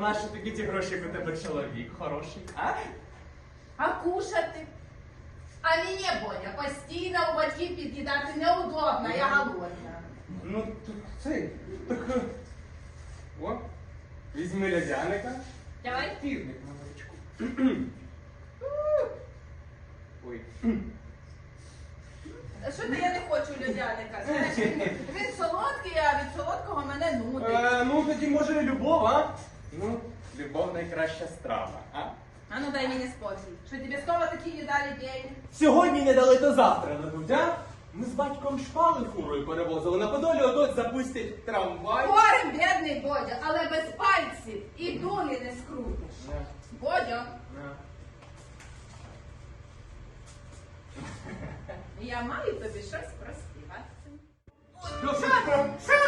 нащо тобі ті гроші, як у тебе чоловік хороший, а? А кушати? А мені, Боня, постійно у батьків під'їдати неудобно, я голодна. Ну, так цей, так... е, О, візьми льодяника. Давай. Півник на горочку. Ой. Що ти я не хочу льодяника? Знаєш, він, він солодкий, а від солодкого мене нудить. Е, ну, тоді може любов, а? Ну, любов найкраща страва, а? А ну дай мені спокій. Що тобі снова такі не дали деньги? Сьогодні не дали, то завтра дадуть, а? Ми з батьком шпали фурою перевозили на Подолі, отот запустять трамвай. Горем, бідний Бодя, але без пальців і долі не скрутиш. Бодя, я маю тобі щось проспівати. А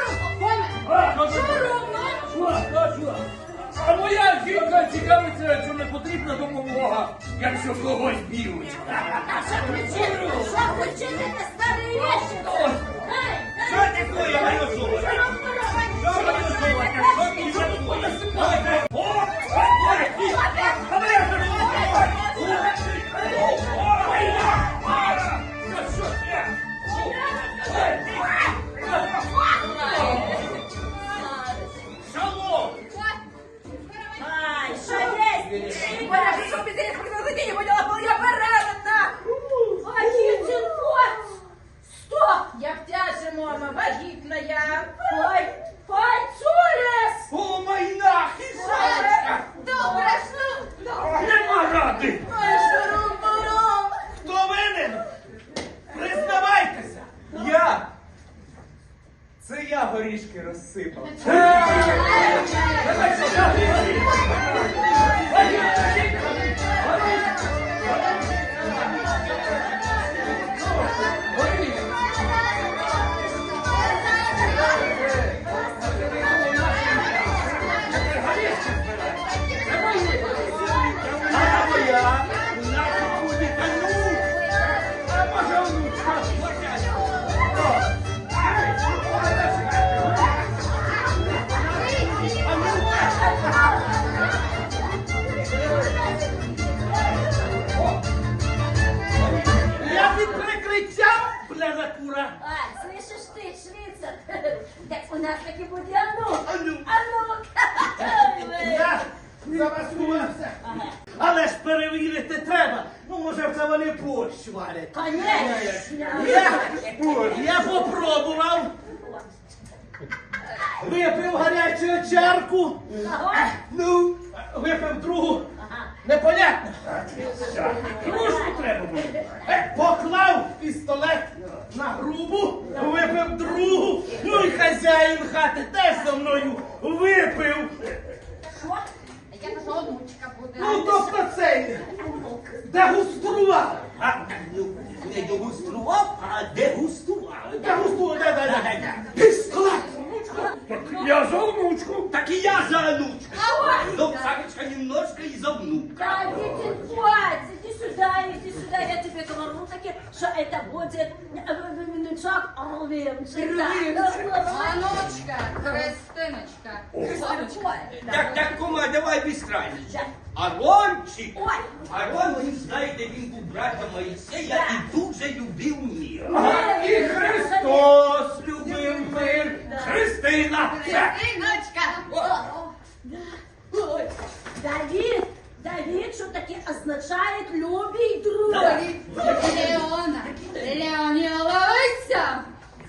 цікавиться, що не потрібна допомога, якщо когось б'ють. Що включили старий вещи? Піти, я беременна! Стоп! Я мама, вагітна я. Ой, ой, Цурес! О, майна, хисачка! Добре, що? Нема ради! Ой. Хто винен? Признавайтеся! Я! Це я горішки розсипав. Нас таки будет Анук. Анук. Анук. Я за вас ховався. Але ж перевірити треба. Ну, може, це вони борщ варять. Конечно. Я, я попробував. Випив гарячу чарку. Ага. Ну, випив другу. Непонятно. Кружку треба було. Е, пістолет на грубу, випив другу. Ну і хазяїн хати теж за мною випив. Що? Я кажу, онучка буде. Ну, тобто цей дегустрував. А, ну, не дегустрував, а дегустував. Дегустрував, да, да, да, да. Пістолет. Так я за внучку. Так и я за внучку. Но Савочка немножко и за внука. Да, иди, хватит, иди сюда, говорю таки, что это будет э, внучок Рувимчик. Онучка, Христиночка. Так, так, кума, давай без крайності. Да. А Ромчик, Ой. а Ром, ви знаєте, він був братом Моїсея і дуже любив мир. А, і Христос любив мир. Христина. Христиночка. Ой, Давид, Давид, что таки означает любий друг. Леона.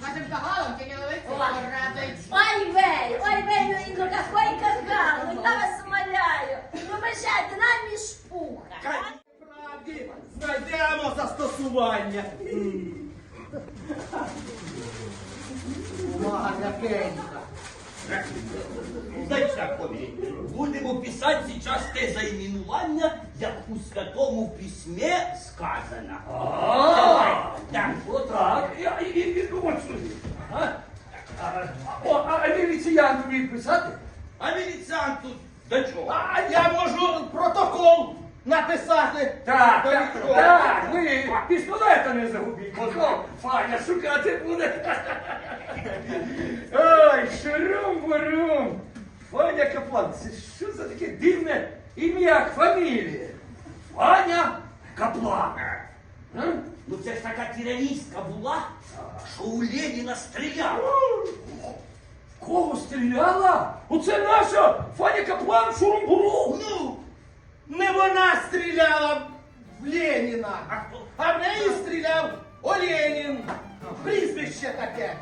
Вашим кагалом тільки ловиться радить. Ой, вей, ой, вей, ну, ну какой кагал, ну я вас умоляю. Ну, мешайте, нам і шпуха. Правді, знайдемо застосування. Увага, м'якенька. Дай шакові. Будемо писати зараз те заіменування, як у Святому Письмі сказано. Давай. Так, от Так, я і, і, і от сюди. А? А, О, а міліціянтові писати? А міліціанту до чого? А я можу протокол написати. Так, До так, так, ви пістолета не загубіть, бо Фаня шукати буде. Ой, шурум-бурум. Фаня Каплан, це що за таке дивне ім'я, фамілія? Ваня Каплан. Ну це ж така терористка була, що у Леніна стріляла. Кого стріляла? Оце наша Фаня Каплан Шурумбуру. Ну, Не вона стріляла в Леніна, а в неї стріляв Оленін. Прізвище таке.